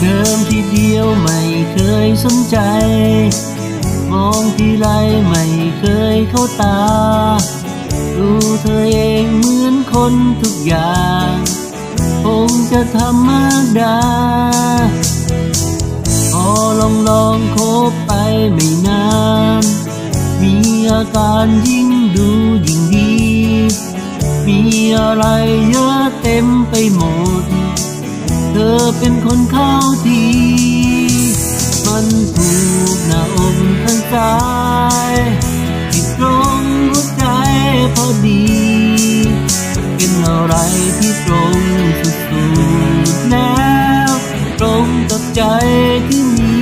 เดิมทีเดียวไม่เคยสนใจ มองทีไรไม่เคยเข้าตา ดูเธอเองเหมือนคนทุกอย่างคงจะธรรมดา พอลองลองคบไปไม่นาน มีอาการยิ่งดูยิ่งดี มีอะไรเยอะเต็มไปหมด อเป็นคนเข้าทีมันถูกหน้าอกข้างซ้ายที่ตรงหัวใจพอดี เป็นอะไรที่ตรงสุดๆแล้ว ตรงกับใจที่มี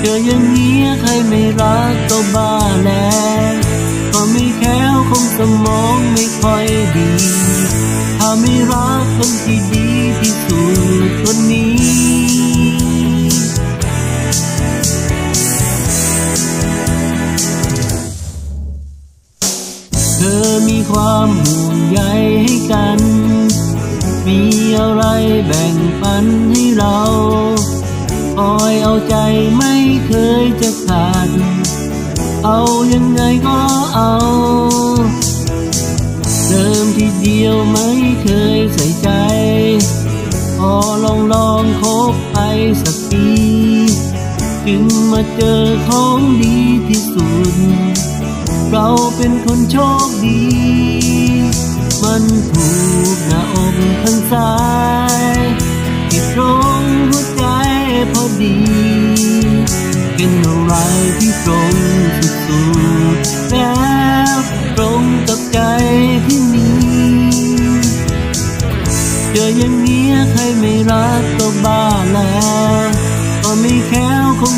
เจออย่างนี้ใครไม่รักก็บ้าแล้วก็ไม่แค้วคงสมองไม่ค่อยดี ถ้าไม่รัก คนที่ดีที่สุดคนนี้ เธอมีความห่วงใยให้กัน มีอะไรแบ่งปันให้เราคอยเอาใจไม่เคยจะขาด เอายังไงก็เอา ลองลองคบไปสักปีจึงมาเจอของดีที่สุด เราเป็นคนโชคดี มันถูกหน้าอกข้างซ้ายที่ตรงหัวใจพอดี เป็นอะไรที่ตรงสุดๆแ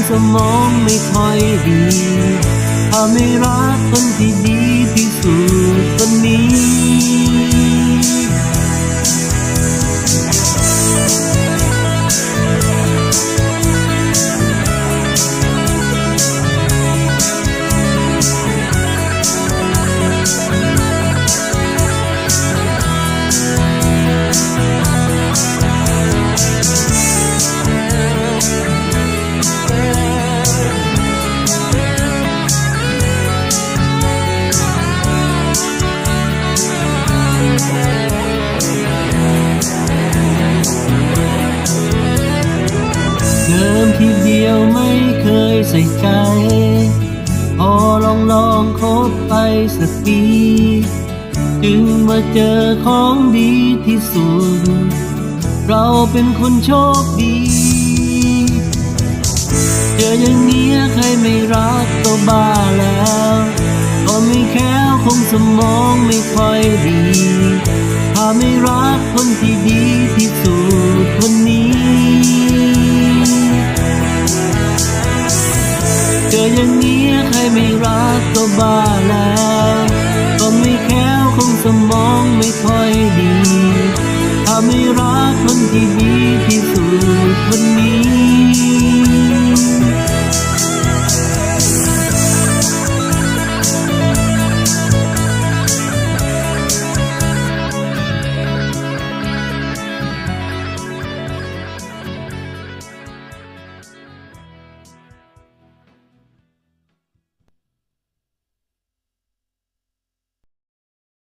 สมองไม่ค่อยดี ถ้าไม่รักคนที่ดี เดิมทีเดียวไม่เคยใส่ใจ พอลองลองคบไปสักปี จึงมาเจอของดีที่สุด เราเป็นคนโชคดี เจออย่างนี้ใครไม่รักก็บ้าแล้วก็ไม่แค้วคงสมองไม่ค่อยดี ถ้าไม่รักคนที่ดีที่สุดคนนี้ อย่างนี้ใครไม่รักก็บ้าแล้ว ก็ไม่แค้วคงสมองไม่ค่อยดี ถ้าไม่รักคนที่ดีที่สุดคนนี้